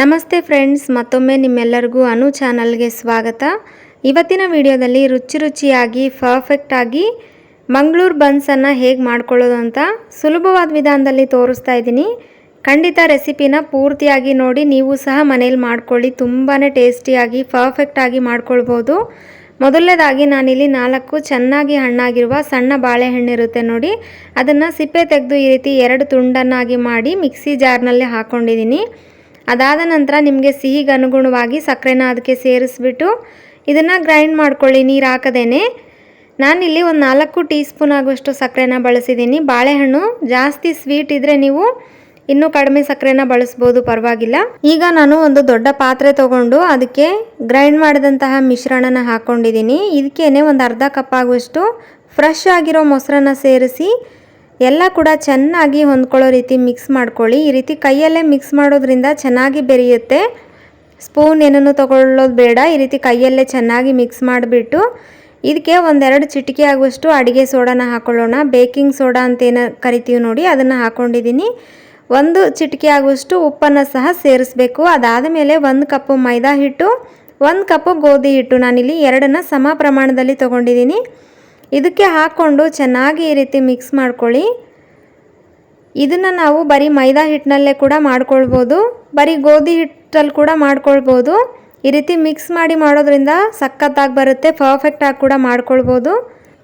ನಮಸ್ತೆ ಫ್ರೆಂಡ್ಸ್, ಮತ್ತೊಮ್ಮೆ ನಿಮ್ಮೆಲ್ಲರಿಗೂ ಅನು ಚಾನಲ್ಗೆ ಸ್ವಾಗತ. ಇವತ್ತಿನ ವಿಡಿಯೋದಲ್ಲಿ ರುಚಿ ರುಚಿಯಾಗಿ ಪರ್ಫೆಕ್ಟಾಗಿ ಮಂಗಳೂರು ಬನ್ಸನ್ನು ಹೇಗೆ ಮಾಡ್ಕೊಳ್ಳೋದು ಅಂತ ಸುಲಭವಾದ ವಿಧಾನದಲ್ಲಿ ತೋರಿಸ್ತಾ ಇದ್ದೀನಿ. ಖಂಡಿತ ರೆಸಿಪಿನ ಪೂರ್ತಿಯಾಗಿ ನೋಡಿ, ನೀವು ಸಹ ಮನೇಲಿ ಮಾಡ್ಕೊಳ್ಳಿ. ತುಂಬಾ ಟೇಸ್ಟಿಯಾಗಿ ಪರ್ಫೆಕ್ಟಾಗಿ ಮಾಡ್ಕೊಳ್ಬೋದು. ಮೊದಲನೇದಾಗಿ ನಾನಿಲ್ಲಿ ನಾಲ್ಕು ಚೆನ್ನಾಗಿ ಹಣ್ಣಾಗಿರುವ ಸಣ್ಣ ಬಾಳೆಹಣ್ಣು ಇರುತ್ತೆ ನೋಡಿ. ಅದನ್ನು ಸಿಪ್ಪೆ ತೆಗೆದು ಈ ರೀತಿ ಎರಡು ತುಂಡನ್ನಾಗಿ ಮಾಡಿ ಮಿಕ್ಸಿ ಜಾರ್ನಲ್ಲಿ ಹಾಕ್ಕೊಂಡಿದ್ದೀನಿ ಅದಾದ ನಂತರ ನಿಮಗೆ ಸಿಹಿಗೆ ಅನುಗುಣವಾಗಿ ಸಕ್ಕರೆನ ಅದಕ್ಕೆ ಸೇರಿಸ್ಬಿಟ್ಟು ಇದನ್ನು ಗ್ರೈಂಡ್ ಮಾಡ್ಕೊಳ್ಳಿ, ನೀರು ಹಾಕದೇನೆ. ನಾನಿಲ್ಲಿ ಒಂದು ನಾಲ್ಕು ಟೀ ಸ್ಪೂನ್ ಆಗುವಷ್ಟು ಸಕ್ಕರೆನ ಬಳಸಿದ್ದೀನಿ ಬಾಳೆಹಣ್ಣು ಜಾಸ್ತಿ ಸ್ವೀಟ್ ಇದ್ದರೆ ನೀವು ಇನ್ನೂ ಕಡಿಮೆ ಸಕ್ಕರೆನ ಬಳಸ್ಬೋದು, ಪರವಾಗಿಲ್ಲ. ಈಗ ನಾನು ಒಂದು ದೊಡ್ಡ ಪಾತ್ರೆ ತಗೊಂಡು ಅದಕ್ಕೆ ಗ್ರೈಂಡ್ ಮಾಡಿದಂತಹ ಮಿಶ್ರಣನ ಹಾಕ್ಕೊಂಡಿದ್ದೀನಿ ಇದಕ್ಕೇನೆ ಒಂದು ಅರ್ಧ ಕಪ್ ಆಗುವಷ್ಟು ಫ್ರೆಶ್ ಆಗಿರೋ ಮೊಸರನ್ನ ಸೇರಿಸಿ ಎಲ್ಲ ಕೂಡ ಚೆನ್ನಾಗಿ ಹೊಂದ್ಕೊಳ್ಳೋ ರೀತಿ ಮಿಕ್ಸ್ ಮಾಡ್ಕೊಳ್ಳಿ. ಈ ರೀತಿ ಕೈಯಲ್ಲೇ ಮಿಕ್ಸ್ ಮಾಡೋದ್ರಿಂದ ಚೆನ್ನಾಗಿ ಬೆರೆಯುತ್ತೆ. ಸ್ಪೂನ್ ಏನನ್ನು ತಗೊಳ್ಳೋದು ಬೇಡ. ಈ ರೀತಿ ಕೈಯಲ್ಲೇ ಚೆನ್ನಾಗಿ ಮಿಕ್ಸ್ ಮಾಡಿಬಿಟ್ಟು ಇದಕ್ಕೆ ಒಂದೆರಡು ಚಿಟಿಕೆ ಆಗುವಷ್ಟು ಅಡುಗೆ ಸೋಡಾನ ಹಾಕೊಳ್ಳೋಣ. ಬೇಕಿಂಗ್ ಸೋಡಾ ಅಂತ ಏನು ಕರಿತೀವಿ ನೋಡಿ, ಅದನ್ನು ಹಾಕ್ಕೊಂಡಿದ್ದೀನಿ ಒಂದು ಚಿಟಿಕೆ ಆಗುವಷ್ಟು ಉಪ್ಪನ್ನು ಸಹ ಸೇರಿಸ್ಬೇಕು. ಅದಾದ ಮೇಲೆ ಒಂದು ಕಪ್ಪು ಮೈದಾ ಹಿಟ್ಟು, ಒಂದು ಕಪ್ಪು ಗೋಧಿ ಹಿಟ್ಟು ನಾನಿಲ್ಲಿ ಎರಡನ್ನು ಸಮ ಪ್ರಮಾಣದಲ್ಲಿ ತೊಗೊಂಡಿದ್ದೀನಿ. ಇದಕ್ಕೆ ಹಾಕ್ಕೊಂಡು ಚೆನ್ನಾಗಿ ಈ ರೀತಿ ಮಿಕ್ಸ್ ಮಾಡ್ಕೊಳ್ಳಿ. ಇದನ್ನು ನಾವು ಬರೀ ಮೈದಾ ಹಿಟ್ಟಿನಲ್ಲೇ ಕೂಡ ಮಾಡ್ಕೊಳ್ಬೋದು. ಬರೀ ಗೋಧಿ ಹಿಟ್ಟಲ್ಲಿ ಕೂಡ ಮಾಡ್ಕೊಳ್ಬೋದು. ಈ ರೀತಿ ಮಿಕ್ಸ್ ಮಾಡಿ ಮಾಡೋದ್ರಿಂದ ಸಖತ್ತಾಗಿ ಬರುತ್ತೆ ಪರ್ಫೆಕ್ಟಾಗಿ ಕೂಡ ಮಾಡ್ಕೊಳ್ಬೋದು.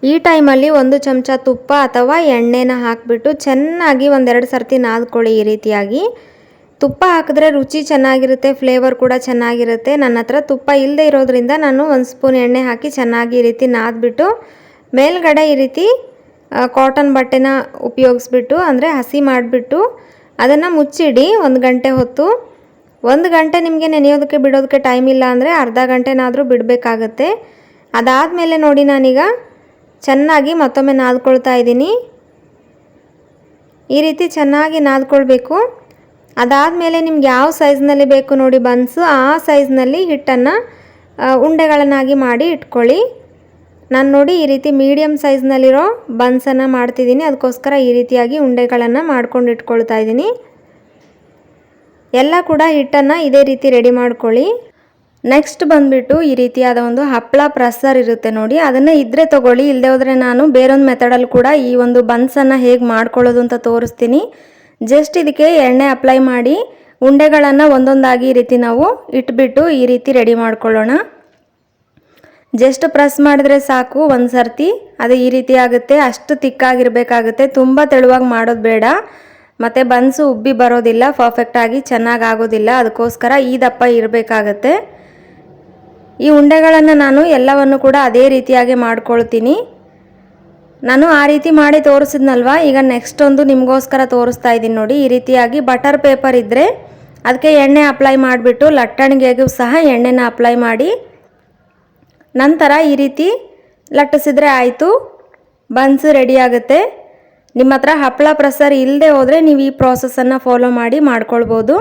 ಈ ಟೈಮಲ್ಲಿ ಒಂದು ಚಮಚ ತುಪ್ಪ ಅಥವಾ ಎಣ್ಣೆನ ಹಾಕಿಬಿಟ್ಟು ಚೆನ್ನಾಗಿ ಒಂದೆರಡು ಸರ್ತಿ ನಾದ್ಕೊಳ್ಳಿ ಈ ರೀತಿಯಾಗಿ. ತುಪ್ಪ ಹಾಕಿದ್ರೆ ರುಚಿ ಚೆನ್ನಾಗಿರುತ್ತೆ ಫ್ಲೇವರ್ ಕೂಡ ಚೆನ್ನಾಗಿರುತ್ತೆ. ನನ್ನ ಹತ್ರ ತುಪ್ಪ ಇಲ್ಲದೆ ಇರೋದ್ರಿಂದ ನಾನು ಒಂದು ಸ್ಪೂನ್ ಎಣ್ಣೆ ಹಾಕಿ ಚೆನ್ನಾಗಿ ಈ ರೀತಿ ನಾದ್ಬಿಟ್ಟು ಮೇಲ್ಗಡೆ ಈ ರೀತಿ ಕಾಟನ್ ಬಟ್ಟೆನ ಉಪಯೋಗಿಸ್ಬಿಟ್ಟು, ಅಂದರೆ ಹಸಿ ಮಾಡಿಬಿಟ್ಟು, ಅದನ್ನು ಮುಚ್ಚಿಡಿ ಒಂದು ಗಂಟೆ ಹೊತ್ತು. ಒಂದು ಗಂಟೆ ನಿಮಗೆ ನೆನೆಯೋದಕ್ಕೆ ಬಿಡೋದಕ್ಕೆ ಟೈಮ್ ಇಲ್ಲ ಅಂದರೆ ಅರ್ಧ ಗಂಟೆನಾದರೂ ಬಿಡಬೇಕಾಗತ್ತೆ. ಅದಾದಮೇಲೆ ನೋಡಿ ನಾನೀಗ ಚೆನ್ನಾಗಿ ಮತ್ತೊಮ್ಮೆ ನಾದ್ಕೊಳ್ತಾ ಇದ್ದೀನಿ. ಈ ರೀತಿ ಚೆನ್ನಾಗಿ ನಾದ್ಕೊಳ್ಬೇಕು. ಅದಾದಮೇಲೆ ನಿಮ್ಗೆ ಯಾವ ಸೈಜ್ನಲ್ಲಿ ಬೇಕು ನೋಡಿ, ಬನ್ಸು, ಆ ಸೈಜ್ನಲ್ಲಿ ಹಿಟ್ಟನ್ನು ಉಂಡೆಗಳನ್ನಾಗಿ ಮಾಡಿ ಇಟ್ಕೊಳ್ಳಿ. ನಾನು ನೋಡಿ ಈ ರೀತಿ ಮೀಡಿಯಮ್ ಸೈಜ್ನಲ್ಲಿರೋ ಬನ್ಸನ್ನು ಮಾಡ್ತಿದ್ದೀನಿ. ಅದಕ್ಕೋಸ್ಕರ ಈ ರೀತಿಯಾಗಿ ಉಂಡೆಗಳನ್ನು ಮಾಡ್ಕೊಂಡು ಇಟ್ಕೊಳ್ತಾ ಇದ್ದೀನಿ. ಎಲ್ಲ ಕೂಡ ಹಿಟ್ಟನ್ನು ಇದೇ ರೀತಿ ರೆಡಿ ಮಾಡ್ಕೊಳ್ಳಿ. ನೆಕ್ಸ್ಟ್ ಬಂದುಬಿಟ್ಟು ಈ ರೀತಿಯಾದ ಒಂದು ಹಪ್ಪಳ ಪ್ರೆಸ್ಸರ್ ಇರುತ್ತೆ ನೋಡಿ. ಅದನ್ನು ಇದ್ದರೆ ತೊಗೊಳ್ಳಿ. ಇಲ್ಲದೆ ಹೋದರೆ ನಾನು ಬೇರೊಂದು ಮೆಥಡಲ್ಲಿ ಕೂಡ ಈ ಒಂದು ಬನ್ಸನ್ನು ಹೇಗೆ ಮಾಡ್ಕೊಳ್ಳೋದು ಅಂತ ತೋರಿಸ್ತೀನಿ. ಜಸ್ಟ್ ಇದಕ್ಕೆ ಎಣ್ಣೆ ಅಪ್ಲೈ ಮಾಡಿ ಉಂಡೆಗಳನ್ನು ಒಂದೊಂದಾಗಿ ಈ ರೀತಿ ನಾವು ಇಟ್ಬಿಟ್ಟು ಈ ರೀತಿ ರೆಡಿ ಮಾಡ್ಕೊಳ್ಳೋಣ. ಜಸ್ಟ್ ಪ್ರೆಸ್ ಮಾಡಿದ್ರೆ ಸಾಕು, ಒಂದು ಸರ್ತಿ. ಅದು ಈ ರೀತಿ ಆಗುತ್ತೆ. ಅಷ್ಟು ತಿಕ್ಕಾಗಿರಬೇಕಾಗುತ್ತೆ. ತುಂಬ ತೆಳುವಾಗಿ ಮಾಡೋದು ಬೇಡ. ಮತ್ತು ಬನ್ಸು ಉಬ್ಬಿ ಬರೋದಿಲ್ಲ. ಪರ್ಫೆಕ್ಟಾಗಿ ಚೆನ್ನಾಗಿ ಆಗೋದಿಲ್ಲ ಅದಕ್ಕೋಸ್ಕರ ಈ ದಪ್ಪ ಇರಬೇಕಾಗತ್ತೆ. ಈ ಉಂಡೆಗಳನ್ನು ನಾನು ಎಲ್ಲವನ್ನು ಕೂಡ ಅದೇ ರೀತಿಯಾಗಿ ಮಾಡ್ಕೊಳ್ತೀನಿ. ನಾನು ಆ ರೀತಿ ಮಾಡಿ ತೋರಿಸಿದ್ನಲ್ವ? ಈಗ ನೆಕ್ಸ್ಟ್ ಒಂದು ನಿಮಗೋಸ್ಕರ ತೋರಿಸ್ತಾ ಇದ್ದೀನಿ ನೋಡಿ. ಈ ರೀತಿಯಾಗಿ ಬಟರ್ ಪೇಪರ್ ಇದ್ದರೆ ಅದಕ್ಕೆ ಎಣ್ಣೆ ಅಪ್ಲೈ ಮಾಡಿಬಿಟ್ಟು ಲಟ್ಟಣಿಗೆಗೂ ಸಹ ಎಣ್ಣೆನ ಅಪ್ಲೈ ಮಾಡಿ. ನಂತರ ಈ ರೀತಿ ಲಟ್ಟಿಸಿದ್ರೆ ಆಯಿತು. ಬನ್ಸ್ ರೆಡಿ ಆಗುತ್ತೆ. ನಿಮ್ಮ ಹತ್ರ ಹಪ್ಪಳ ಪ್ರಸರ್ ಇಲ್ಲದೆ ಹೋದರೆ ನೀವು ಈ ಪ್ರಾಸೆಸನ್ನು ಫಾಲೋ ಮಾಡಿ ಮಾಡ್ಕೊಳ್ಬೋದು.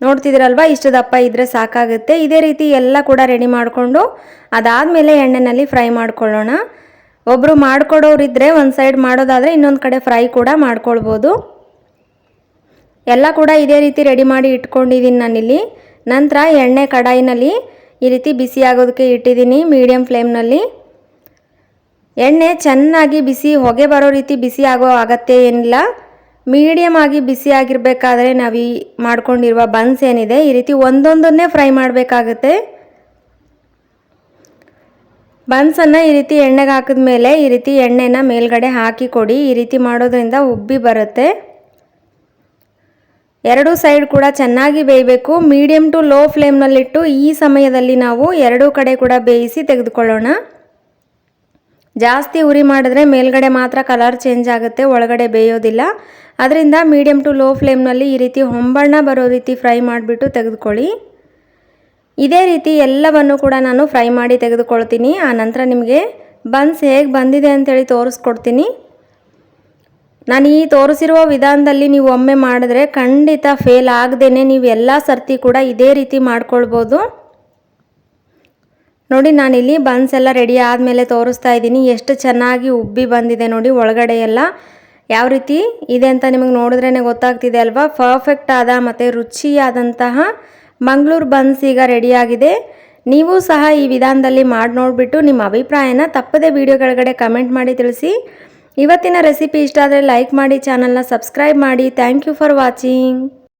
ನೋಡ್ತಿದ್ದೀರಲ್ವ? ಇಷ್ಟು ದಪ್ಪ ಇದ್ದರೆ ಸಾಕಾಗುತ್ತೆ. ಇದೇ ರೀತಿ ಎಲ್ಲ ಕೂಡ ರೆಡಿ ಮಾಡಿಕೊಂಡು ಅದಾದಮೇಲೆ ಎಣ್ಣೆಯಲ್ಲಿ ಫ್ರೈ ಮಾಡ್ಕೊಳ್ಳೋಣ. ಒಬ್ಬರು ಮಾಡ್ಕೊಡೋರಿದ್ದರೆ ಒಂದು ಸೈಡ್ ಮಾಡೋದಾದರೆ ಇನ್ನೊಂದು ಕಡೆ ಫ್ರೈ ಕೂಡ ಮಾಡ್ಕೊಳ್ಬೋದು. ಎಲ್ಲ ಕೂಡ ಇದೇ ರೀತಿ ರೆಡಿ ಮಾಡಿ ಇಟ್ಕೊಂಡಿದ್ದೀನಿ ನಾನಿಲ್ಲಿ. ನಂತರ ಎಣ್ಣೆ ಕಡಾಯಿನಲ್ಲಿ ಈ ರೀತಿ ಬಿಸಿ ಆಗೋದಕ್ಕೆ ಇಟ್ಟಿದ್ದೀನಿ ಮೀಡಿಯಮ್ ಫ್ಲೇಮ್ನಲ್ಲಿ. ಎಣ್ಣೆ ಚೆನ್ನಾಗಿ ಬಿಸಿ, ಹೊಗೆ ಬರೋ ರೀತಿ ಬಿಸಿ ಆಗೋ ಅಗತ್ಯ ಏನಿಲ್ಲ. ಮೀಡಿಯಮ್ ಆಗಿ ಬಿಸಿ ಆಗಿರಬೇಕಾದ್ರೆ ನಾವು ಈ ಮಾಡ್ಕೊಂಡಿರುವ ಬನ್ಸ್ ಏನಿದೆ, ಈ ರೀತಿ ಒಂದೊಂದನ್ನೇ ಫ್ರೈ ಮಾಡಬೇಕಾಗತ್ತೆ. ಬನ್ಸನ್ನು ಈ ರೀತಿ ಎಣ್ಣೆಗೆ ಹಾಕಿದ ಮೇಲೆ ಈ ರೀತಿ ಎಣ್ಣೆನ ಮೇಲ್ಗಡೆ ಹಾಕಿ ಕೊಡಿ, ಈ ರೀತಿ ಮಾಡೋದ್ರಿಂದ ಉಬ್ಬಿ ಬರುತ್ತೆ. ಎರಡೂ ಸೈಡ್ ಕೂಡ ಚೆನ್ನಾಗಿ ಬೇಯಬೇಕು. ಮೀಡಿಯಂ ಟು ಲೋ ಫ್ಲೇಮ್ನಲ್ಲಿಟ್ಟು ಈ ಸಮಯದಲ್ಲಿ ನಾವು ಎರಡೂ ಕಡೆ ಕೂಡ ಬೇಯಿಸಿ ತೆಗೆದುಕೊಳ್ಳೋಣ. ಜಾಸ್ತಿ ಉರಿ ಮಾಡಿದ್ರೆ ಮೇಲ್ಗಡೆ ಮಾತ್ರ ಕಲರ್ ಚೇಂಜ್ ಆಗುತ್ತೆ, ಒಳಗಡೆ ಬೇಯೋದಿಲ್ಲ. ಅದರಿಂದ ಮೀಡಿಯಂ ಟು ಲೋ ಫ್ಲೇಮ್ನಲ್ಲಿ ಈ ರೀತಿ ಹೊಂಬಣ್ಣ ಬರೋ ರೀತಿ ಫ್ರೈ ಮಾಡಿಬಿಟ್ಟು ತೆಗೆದುಕೊಳ್ಳಿ. ಇದೇ ರೀತಿ ಎಲ್ಲವನ್ನು ಕೂಡ ನಾನು ಫ್ರೈ ಮಾಡಿ ತೆಗೆದುಕೊಳ್ತೀನಿ. ಆ ನಂತರ ನಿಮಗೆ ಬನ್ಸ್ ಹೇಗೆ ಬಂದಿದೆ ಅಂತೇಳಿ ತೋರಿಸ್ಕೊಡ್ತೀನಿ. ನಾನು ಈ ತೋರಿಸಿರುವ ವಿಧಾನದಲ್ಲಿ ನೀವು ಒಮ್ಮೆ ಮಾಡಿದ್ರೆ ಖಂಡಿತ ಫೇಲ್ ಆಗದೇನೆ ನೀವು ಎಲ್ಲ ಸರ್ತಿ ಕೂಡ ಇದೇ ರೀತಿ ಮಾಡ್ಕೊಳ್ಬೋದು. ನೋಡಿ, ನಾನಿಲ್ಲಿ ಬನ್ಸ್ ಎಲ್ಲ ರೆಡಿ ಆದಮೇಲೆ ತೋರಿಸ್ತಾ ಇದ್ದೀನಿ. ಎಷ್ಟು ಚೆನ್ನಾಗಿ ಉಬ್ಬಿ ಬಂದಿದೆ ನೋಡಿ, ಒಳಗಡೆ ಎಲ್ಲ. ಯಾವ ರೀತಿ? ಇದೆ ಅಂತ ನಿಮಗೆ ನೋಡಿದ್ರೇ ಗೊತ್ತಾಗ್ತಿದೆ ಅಲ್ವಾ? ಪರ್ಫೆಕ್ಟ್ ಆದ ಮತ್ತು ರುಚಿಯಾದಂತಹ ಮಂಗಳೂರು ಬನ್ಸ್ ಈಗ ರೆಡಿಯಾಗಿದೆ ನೀವು ಸಹ ಈ ವಿಧಾನದಲ್ಲಿ ಮಾಡಿ ನೋಡಿಬಿಟ್ಟು ನಿಮ್ಮ ಅಭಿಪ್ರಾಯನ ತಪ್ಪದೆ ವಿಡಿಯೋ ಕೆಳಗಡೆ ಕಮೆಂಟ್ ಮಾಡಿ ತಿಳಿಸಿ. ಇವತ್ತಿನ ರೆಸಿಪಿ ಇಷ್ಟ ಆದರೆ ಲೈಕ್ ಮಾಡಿ ಚಾನಲ್ನ ಸಬ್ಸ್ಕ್ರೈಬ್ ಮಾಡಿ. Thank you for watching